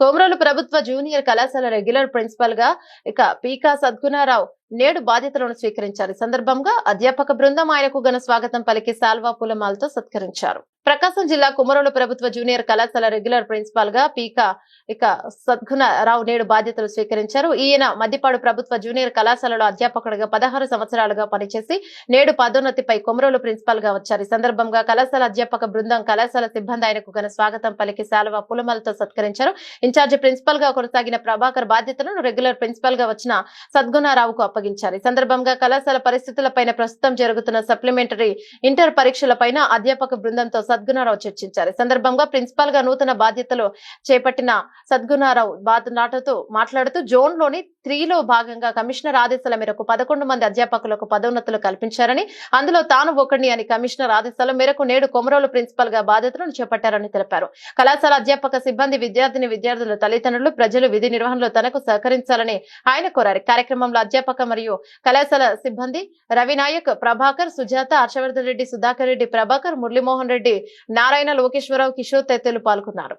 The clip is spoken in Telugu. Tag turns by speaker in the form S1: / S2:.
S1: కోమరోలు ప్రభుత్వ జూనియర్ కళాశాల రెగ్యులర్ ప్రిన్సిపల్గా ఇక పీకా సద్గుణారావు నేడు బాధ్యతలను స్వీకరించారు. సందర్భంగా అధ్యాపక బృందం ఆయనకు ఘన స్వాగతం పలికి సాల్వా పూలమాలతో సత్కరించారు. ప్రకాశం జిల్లా కుమరోలు ప్రభుత్వ జూనియర్ కళాశాల రెగ్యులర్ ప్రిన్సిపాల్గా పీకా ఇక సద్గుణ రావు నేడు బాధ్యతలు స్వీకరించారు. ఈయన మద్దిపాడు ప్రభుత్వ జూనియర్ కళాశాలలో అధ్యాపకుడిగా పదహారు సంవత్సరాలుగా పనిచేసి నేడు పదోన్నతిపై కుమరోలు ప్రిన్సిపాల్గా వచ్చారు. ఈ సందర్భంగా కళాశాల అధ్యాపక బృందం కళాశాల సిబ్బంది ఆయనకు ఘన స్వాగతం పలికి శాలువ పూలమాలతో సత్కరించారు. ఇన్ఛార్జి ప్రిన్సిపాల్గా కొనసాగిన ప్రభాకర్ బాధ్యతలను రెగ్యులర్ ప్రిన్సిపాల్గా వచ్చిన సద్గుణారావుకు అప్పగించారు ఈ సందర్భంగా కళాశాల పరిస్థితులపైన ప్రస్తుతం జరుగుతున్న సప్లిమెంటరీ ఇంటర్ పరీక్షలపైన అధ్యాపక బృందంతో సద్గుణారావు చర్చించారు. ఈ సందర్భంగా ప్రిన్సిపాల్గా నూతన బాధ్యతలు చేపట్టిన సద్గుణారావు మాట్లాడుతూ మాట్లాడుతూ జోన్లోని త్రీలో భాగంగా కమిషనర్ ఆదేశాల మేరకు పదకొండు మంది అధ్యాపకులకు పదోన్నతులు కల్పించారని అందులో తాను ఒకడిని అని కమిషనర్ ఆదేశాల మేరకు నేడు కొమరోలు ప్రిన్సిపల్గా బాధ్యతలను చేపట్టారని తెలిపారు. కళాశాల అధ్యాపక సిబ్బంది విద్యార్థిని విద్యార్థుల తల్లిదండ్రులు ప్రజలు విధి నిర్వహణలో తనకు సహకరించాలని ఆయన కోరారు. కార్యక్రమంలో అధ్యాపక మరియు కళాశాల సిబ్బంది రవినాయక్ ప్రభాకర్ సుజాత హర్షవర్ధన్ రెడ్డి సుధాకర్ రెడ్డి ప్రభాకర్ మురళీమోహన్ రెడ్డి నారాయణ లోకేశ్వరరావు కిషోర్ తదితరులు పాల్గొన్నారు.